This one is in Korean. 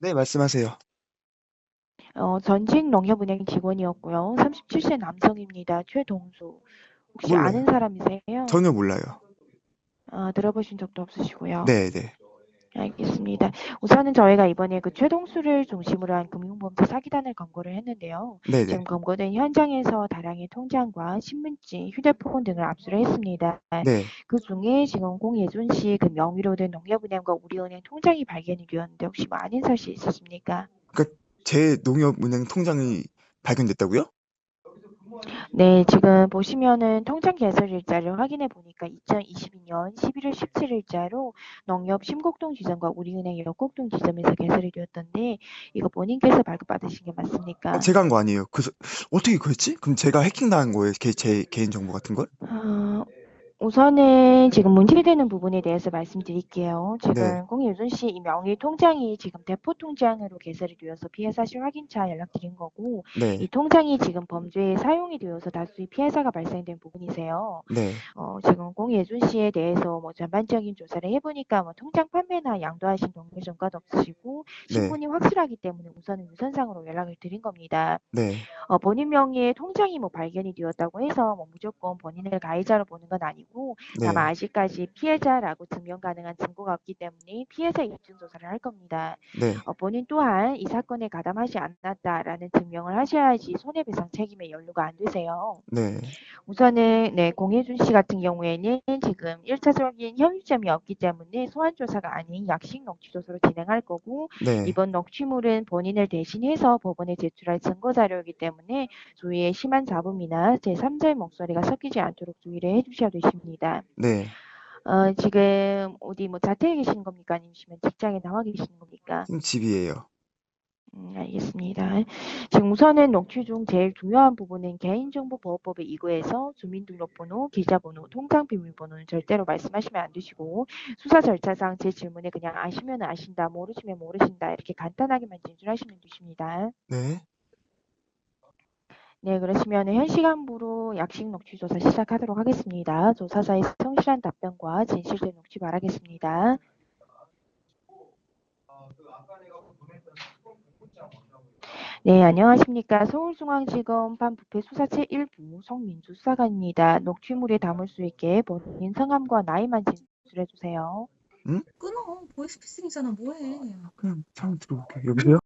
네, 말씀하세요. 어, 전직 농협은행 직원이었고요. 37세 남성입니다. 최동수. 혹시 몰라요. 아는 사람이세요? 전혀 몰라요. 아, 들어보신 적도 없으시고요. 네, 네. 알겠습니다. 우선은 저희가 이번에 그 최동수를 중심으로 한 금융범죄 사기단을 검거를 했는데요. 네, 지금 네. 검거된 현장에서 다량의 통장과 신문지, 휴대폰 등을 압수를 했습니다. 네. 그 중에 지금 공예준 씨 그 명의로 된 농협은행과 우리은행 통장이 발견이 되었는데 혹시 뭐 아는 사실 있으십니까? 제 농협은행 통장이 발견됐다고요? 네, 지금 보시면은 통장 개설 일자를 확인해 보니까 2022년 11월 17일자로 농협 심곡동 지점과 우리은행 역곡동 지점에서 개설이 되었던데 이거 본인께서 발급받으신 게 맞습니까? 어, 제가 한 거 아니에요. 그래서 어떻게 그랬지? 그럼 제가 해킹당한 거예요? 개, 제 개인 정보 같은 걸? 어, 우선은 지금 문제되는 부분에 대해서 말씀드릴게요. 지금 네. 공유준 씨 이 명의 통장이 지금 대포 통장으로 개설이 되어서 피해 사실 확인차 연락드린 거고 이 네. 통장이 지금 범죄에 사용이 되어서 다수의 피해자가 발생된 부분이세요. 네. 어, 지금 공예준 씨에 대해서 뭐 전반적인 조사를 해보니까 뭐 통장 판매나 양도하신 동료 전과도 없으시고 네. 신분이 확실하기 때문에 우선은 유선상으로 연락을 드린 겁니다. 네. 어, 본인 명의의 통장이 뭐 발견이 되었다고 해서 뭐 무조건 본인을 가해자로 보는 건 아니고 네. 다만 아직까지 피해자라고 증명 가능한 증거가 없기 때문에 피해자 입증 조사를 할 겁니다. 네. 어, 본인 또한 이 사건에 가담하지 않았다라는 증명을 하셔야지 손해배상 책임에 연루가 안 되세요. 네. 우선은 네 공혜준 씨 같은 경우에는 지금 1차적인 혐의점이 없기 때문에 소환 조사가 아닌 약식 녹취 조사로 진행할 거고 네. 이번 녹취물은 본인을 대신해서 법원에 제출할 증거 자료이기 때문에 조의의 심한 잡음이나 제3자의 목소리가 섞이지 않도록 주의를 해주셔야 되 십니다. 네. 어, 지금 어디 뭐 자택에 계시는 겁니까? 아니면 직장에 나와 계시는 겁니까? 지금 집이에요. 음, 알겠습니다. 지금 우선은 녹취 중 제일 중요한 부분은 개인정보보호법에 이거해서 주민등록번호, 계좌번호, 통장비밀번호는 절대로 말씀하시면 안 되시고 수사 절차상 제 질문에 그냥 아시면 아신다, 모르시면 모르신다 이렇게 간단하게만 진술하시면 되십니다. 네. 네, 그러시면 현 시간부로 약식 녹취 조사 시작하도록 하겠습니다. 조사사의 성실한 답변과 진실된 녹취 바라겠습니다. 네, 안녕하십니까. 서울중앙지검 반부패 수사체 1부 성민주 수사관입니다. 녹취물에 담을 수 있게 본인 성함과 나이만 진술해 주세요. 끊어. 보이스피싱이잖아. 뭐해. 그냥 잠 들어볼게요. 여보세요?